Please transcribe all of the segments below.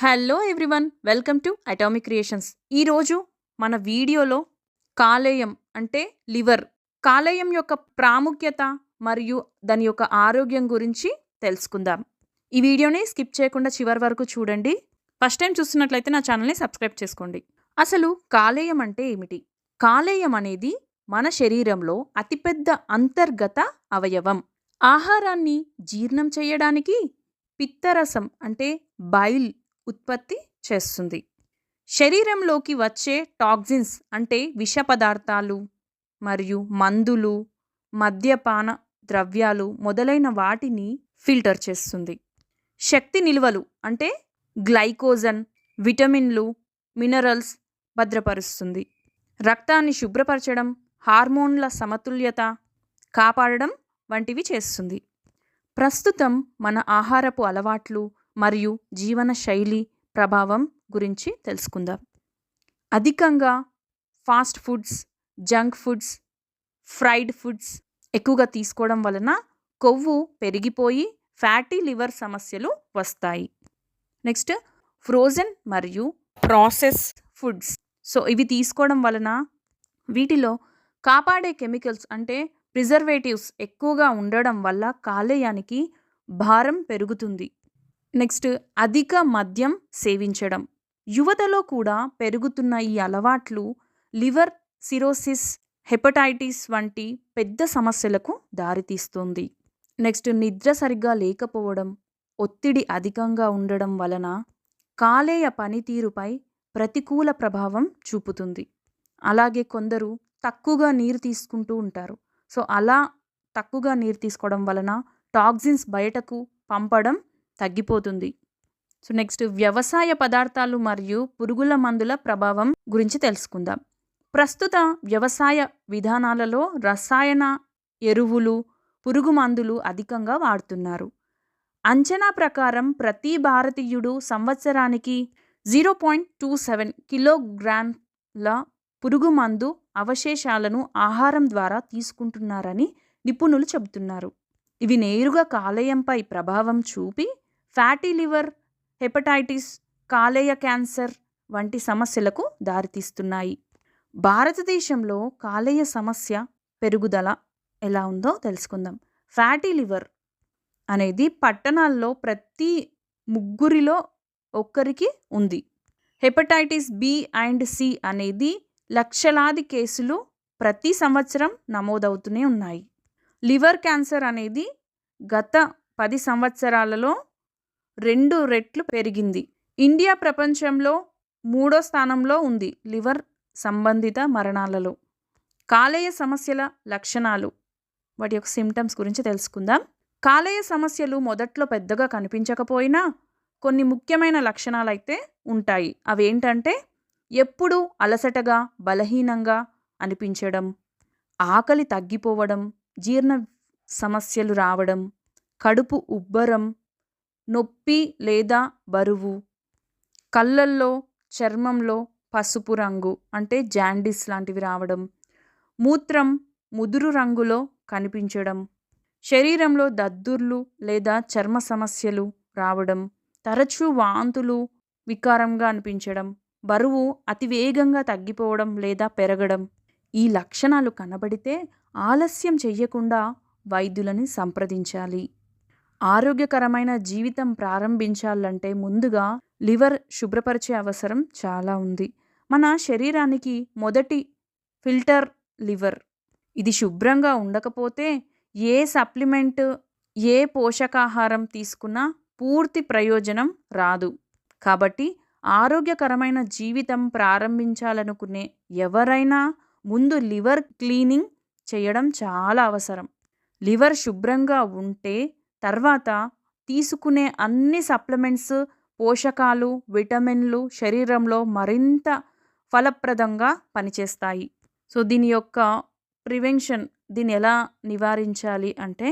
Hello everyone welcome to atomic creations ఈరోజు మన వీడియోలో కాలేయం అంటే లివర్. కాలేయం యొక్క ప్రాముఖ్యత మరియు దాని యొక్క ఆరోగ్యం గురించి తెలుసుకుందాం. ఈ వీడియోని స్కిప్ చేయకుండా చివరి వరకు చూడండి. ఫస్ట్ టైం చూస్తున్నట్లయితే నా ఛానల్ని సబ్స్క్రైబ్ చేసుకోండి. అసలు కాలేయం అంటే ఏమిటి? కాలేయం అనేది మన శరీరంలో అతిపెద్ద అంతర్గత అవయవం. ఆహారాన్ని జీర్ణం చేయడానికి పిత్తరసం అంటే బైల్ ఉత్పత్తి చేస్తుంది. శరీరంలోకి వచ్చే టాక్సిన్స్ అంటే విష పదార్థాలు మరియు మందులు మద్యపాన ద్రవ్యాలు మొదలైన వాటిని ఫిల్టర్ చేస్తుంది. శక్తి నిల్వలు అంటే గ్లైకోజన్ విటమిన్లు మినరల్స్ భద్రపరుస్తుంది. రక్తాన్ని శుభ్రపరచడం హార్మోన్ల సమతుల్యత కాపాడడం వంటివి చేస్తుంది. ప్రస్తుతం మన ఆహారపు అలవాట్లు మరియు జీవన శైలి ప్రభావం గురించి తెలుసుకుందాం. అధికంగా fast foods junk foods fried foods ఎక్కువగా తీసుకోవడం వలన కొవ్వు పెరిగిపోయి ఫ్యాటీ లివర్ సమస్యలు వస్తాయి. నెక్స్ట్ ఫ్రోజన్ మరియు ప్రాసెస్ ఫుడ్స్. సో ఇవి తీసుకోవడం వలన వీటిలో కాపాడే కెమికల్స్ అంటే ప్రిజర్వేటివ్స్ ఎక్కువగా ఉండడం వల్ల కాలేయానికి భారం పెరుగుతుంది. నెక్స్ట్ అధిక మద్యం సేవించడం. యువతలో కూడా పెరుగుతున్న ఈ అలవాట్లు లివర్ సిరోసిస్ హెపటైటిస్ వంటి పెద్ద సమస్యలకు దారితీస్తుంది. నెక్స్ట్ నిద్ర సరిగ్గా లేకపోవడం ఒత్తిడి అధికంగా ఉండడం వలన కాలేయ పనితీరుపై ప్రతికూల ప్రభావం చూపుతుంది. అలాగే కొందరు తక్కువగా నీరు తీసుకుంటూ ఉంటారు. సో అలా తక్కువగా నీరు తీసుకోవడం వలన టాక్సిన్స్ బయటకు పంపడం తగ్గిపోతుంది. సో నెక్స్ట్ వ్యవసాయ పదార్థాలు మరియు పురుగుల మందుల ప్రభావం గురించి తెలుసుకుందాం. ప్రస్తుత వ్యవసాయ విధానాలలో రసాయన ఎరువులు పురుగు మందులు అధికంగా వాడుతున్నారు. అంచనా ప్రకారం ప్రతి భారతీయుడు సంవత్సరానికి జీరో పాయింట్ టూ సెవెన్ కిలోగ్రామ్ల పురుగు మందు అవశేషాలను ఆహారం ద్వారా తీసుకుంటున్నారని నిపుణులు చెబుతున్నారు. ఇవి నేరుగా కాలేయంపై ప్రభావం చూపి ఫ్యాటీ లివర్ హెపటైటిస్ కాలేయ క్యాన్సర్ వంటి సమస్యలకు దారితీస్తున్నాయి. భారతదేశంలో కాలేయ సమస్య పెరుగుదల ఎలా ఉందో తెలుసుకుందాం. ఫ్యాటీ లివర్ అనేది పట్టణాల్లో ప్రతి ముగ్గురిలో ఒక్కరికి ఉంది. హెపటైటిస్ బి అండ్ సి అనేది లక్షలాది కేసులు ప్రతి సంవత్సరం నమోదవుతూనే ఉన్నాయి. లివర్ క్యాన్సర్ అనేది గత పది సంవత్సరాలలో రెండు రెట్లు పెరిగింది. ఇండియా ప్రపంచంలో మూడో స్థానంలో ఉంది లివర్ సంబంధిత మరణాలలో. కాలేయ సమస్యల లక్షణాలు. వాటి యొక్క సిమ్టమ్స్ గురించి తెలుసుకుందాం. కాలేయ సమస్యలు మొదట్లో పెద్దగా కనిపించకపోయినా కొన్ని ముఖ్యమైన లక్షణాలు అయితే ఉంటాయి. అవి ఏంటంటే ఎప్పుడూ అలసటగా బలహీనంగా అనిపించడం ఆకలి తగ్గిపోవడం జీర్ణ సమస్యలు రావడం కడుపు ఉబ్బరం నొప్పి లేదా బరువు. కళ్ళల్లో చర్మంలో పసుపు రంగు అంటే జాండిస్ లాంటివి రావడం. మూత్రం ముదురు రంగులో కనిపించడం. శరీరంలో దద్దుర్లు లేదా చర్మ సమస్యలు రావడం. తరచూ వాంతులు వికారంగా అనిపించడం. బరువు అతివేగంగా తగ్గిపోవడం లేదా పెరగడం. ఈ లక్షణాలు కనబడితే ఆలస్యం చెయ్యకుండా వైద్యులని సంప్రదించాలి. ఆరోగ్యకరమైన జీవితం ప్రారంభించాలంటే ముందుగా లివర్ శుభ్రపరిచే అవసరం చాలా ఉంది. మన శరీరానికి మొదటి ఫిల్టర్ లివర్. ఇది శుభ్రంగా ఉండకపోతే ఏ సప్లిమెంట్ ఏ పోషకాహారం తీసుకున్నా పూర్తి ప్రయోజనం రాదు. కాబట్టి ఆరోగ్యకరమైన జీవితం ప్రారంభించాలనుకునే ఎవరైనా ముందు లివర్ క్లీనింగ్ చేయడం చాలా అవసరం. లివర్ శుభ్రంగా ఉంటే తర్వాత తీసుకునే అన్ని సప్లిమెంట్స్ పోషకాలు విటమిన్లు శరీరంలో మరింత ఫలప్రదంగా పనిచేస్తాయి. సో దీని యొక్క ప్రివెన్షన్ దీన్ని ఎలా నివారించాలి అంటే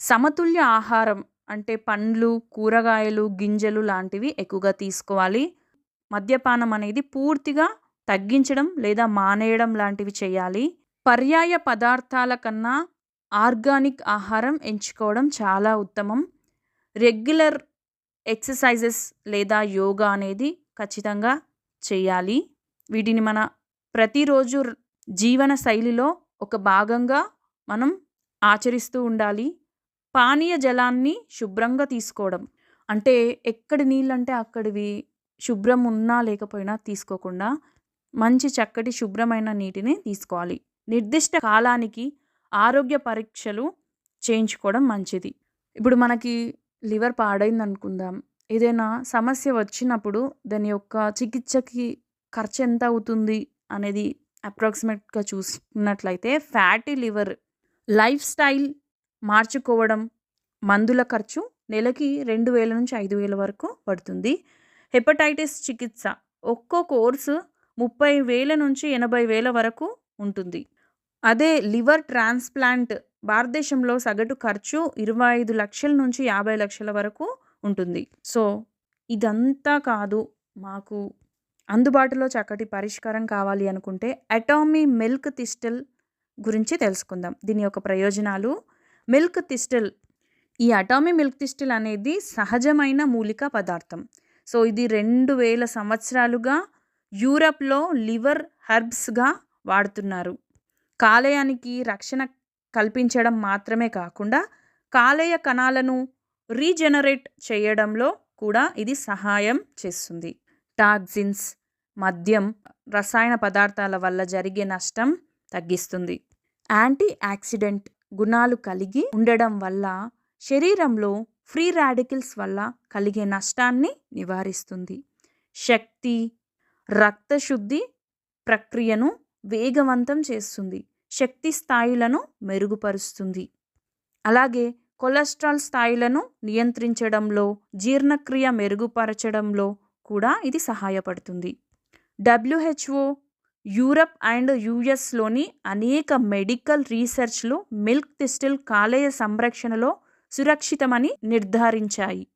సమతుల్య ఆహారం అంటే పండ్లు కూరగాయలు గింజలు లాంటివి ఎక్కువగా తీసుకోవాలి. మద్యపానం అనేది పూర్తిగా తగ్గించడం లేదా మానేయడం లాంటివి చేయాలి. పర్యాయ పదార్థాల కన్నా ఆర్గానిక్ ఆహారం ఎంచుకోవడం చాలా ఉత్తమం. రెగ్యులర్ ఎక్సర్సైజెస్ లేదా యోగా అనేది ఖచ్చితంగా చేయాలి. వీటిని మన ప్రతిరోజు జీవన శైలిలో ఒక భాగంగా మనం ఆచరిస్తూ ఉండాలి. పానీయ జలాన్ని శుభ్రంగా తీసుకోవడం. అంటే ఎక్కడి నీళ్ళంటే అక్కడివి శుభ్రం ఉన్నా లేకపోయినా తీసుకోకుండా మంచి చక్కటి శుభ్రమైన నీటిని తీసుకోవాలి. నిర్దిష్ట కాలానికి ఆరోగ్య పరీక్షలు చేయించుకోవడం మంచిది. ఇప్పుడు మనకి లివర్ పాడైంది అనుకుందాం ఏదైనా సమస్య వచ్చినప్పుడు దాని యొక్క చికిత్సకి ఖర్చు ఎంత అవుతుంది అనేది అప్రాక్సిమేట్గా చూసుకున్నట్లయితే ఫ్యాటీ లివర్ లైఫ్ స్టైల్ మార్చుకోవడం మందుల ఖర్చు నెలకి రెండు వేల నుంచి ఐదు వేల వరకు పడుతుంది. హెపటైటిస్ చికిత్స ఒక్కో కోర్సు ముప్పై వేల నుంచి ఎనభై వేల వరకు ఉంటుంది. అదే లివర్ ట్రాన్స్ప్లాంట్ భారతదేశంలో సగటు ఖర్చు ఇరవై ఐదు లక్షల నుంచి యాభై లక్షల వరకు ఉంటుంది. సో ఇదంతా కాదు మాకు అందుబాటులో చక్కటి పరిష్కారం కావాలి అనుకుంటే అటామీ మిల్క్ థిస్టల్ గురించి తెలుసుకుందాం. దీని యొక్క ప్రయోజనాలు. మిల్క్ తిస్టల్ ఈ అటామీ మిల్క్ థిస్టిల్ అనేది సహజమైన మూలిక పదార్థం. సో ఇది రెండు వేల సంవత్సరాలుగా యూరప్లో లివర్ హర్బ్స్గా వాడుతున్నారు. కాలేయానికి రక్షణ కల్పించడం మాత్రమే కాకుండా కాలేయ కణాలను రీజనరేట్ చేయడంలో కూడా ఇది సహాయం చేస్తుంది. టాక్సిన్స్ మద్యం రసాయన పదార్థాల వల్ల జరిగే నష్టం తగ్గిస్తుంది. యాంటీ యాక్సిడెంట్ గుణాలు కలిగి ఉండడం వల్ల శరీరంలో ఫ్రీ రాడికల్స్ వల్ల కలిగే నష్టాన్ని నివారిస్తుంది. శక్తి రక్తశుద్ధి ప్రక్రియను వేగవంతం చేస్తుంది. శక్తి స్థాయిలను మెరుగుపరుస్తుంది. అలాగే కొలెస్ట్రాల్ స్థాయిలను నియంత్రించడంలో జీర్ణక్రియ మెరుగుపరచడంలో కూడా ఇది సహాయపడుతుంది. డబ్ల్యూహెచ్ఓ యూరప్ అండ్ యుఎస్లోని అనేక మెడికల్ రీసెర్చ్లు మిల్క్ థిస్టిల్ కాలేయ సంరక్షణలో సురక్షితమని నిర్ధారించాయి.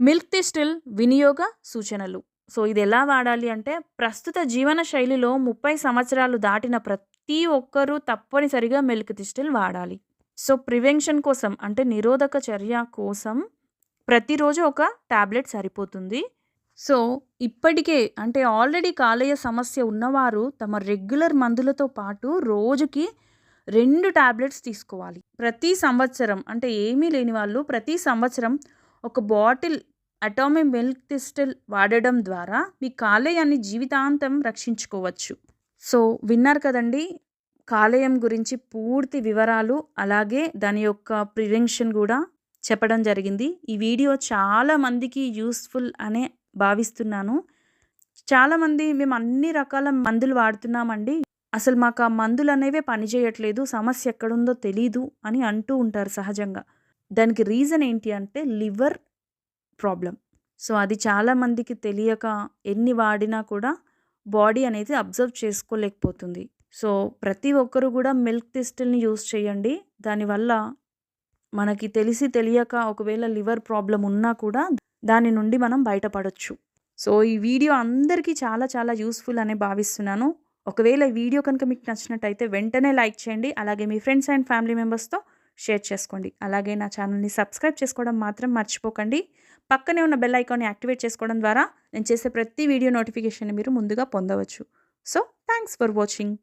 మిల్క్ తిస్టిల్ వినియోగ సూచనలు. సో ఇది ఎలా వాడాలి అంటే ప్రస్తుత జీవన శైలిలో ముప్పై సంవత్సరాలు దాటిన ప్రతి ఒక్కరూ తప్పనిసరిగా మిల్క్ తిస్టిల్ వాడాలి. సో ప్రివెన్షన్ కోసం అంటే నిరోధక చర్య కోసం ప్రతిరోజు ఒక ట్యాబ్లెట్ సరిపోతుంది. సో ఇప్పటికే అంటే ఆల్రెడీ కాలేయ సమస్య ఉన్నవారు తమ రెగ్యులర్ మందులతో పాటు రోజుకి రెండు ట్యాబ్లెట్స్ తీసుకోవాలి. ప్రతి సంవత్సరం అంటే ఏమీ లేని వాళ్ళు ప్రతి సంవత్సరం ఒక బాటిల్ అటామీ మిల్క్ థిస్టిల్ వాడడం ద్వారా మీ కాలేయాన్ని జీవితాంతం రక్షించుకోవచ్చు. సో విన్నారు కదండి కాలేయం గురించి పూర్తి వివరాలు అలాగే దాని యొక్క ప్రివెన్షన్ కూడా చెప్పడం జరిగింది. ఈ వీడియో చాలా మందికి యూస్ఫుల్ అనే భావిస్తున్నాను. చాలామంది మేము అన్ని రకాల మందులు వాడుతున్నామండి. అసలు మాకు ఆ మందులు అనేవే పనిచేయట్లేదు సమస్య ఎక్కడుందో తెలీదు అని అంటూ ఉంటారు సహజంగా. దానికి రీజన్ ఏంటి అంటే లివర్ ప్రాబ్లం సో అది చాలామందికి తెలియక ఎన్ని వాడినా కూడా బాడీ అనేది అబ్జర్వ్ చేసుకోలేకపోతుంది. సో ప్రతి ఒక్కరు కూడా మిల్క్ థిస్టిల్ని యూస్ చేయండి. దానివల్ల మనకి తెలిసి తెలియక ఒకవేళ లివర్ ప్రాబ్లం ఉన్నా కూడా దాని నుండి మనం బయటపడవచ్చు సో ఈ వీడియో అందరికీ చాలా చాలా యూస్ఫుల్ అని భావిస్తున్నాను. ఒకవేళ ఈ వీడియో కనుక మీకు నచ్చినట్టయితే వెంటనే లైక్ చేయండి. అలాగే మీ ఫ్రెండ్స్ అండ్ ఫ్యామిలీ మెంబర్స్తో షేర్ చేసుకోండి. అలాగే నా ఛానల్ని సబ్స్క్రైబ్ చేసుకోవడం మాత్రం మర్చిపోకండి. పక్కనే ఉన్న బెల్ ఐకాన్ని యాక్టివేట్ చేసుకోవడం ద్వారా నేను చేసే ప్రతి వీడియో నోటిఫికేషన్ మీరు ముందుగా పొందవచ్చు. So thanks for watching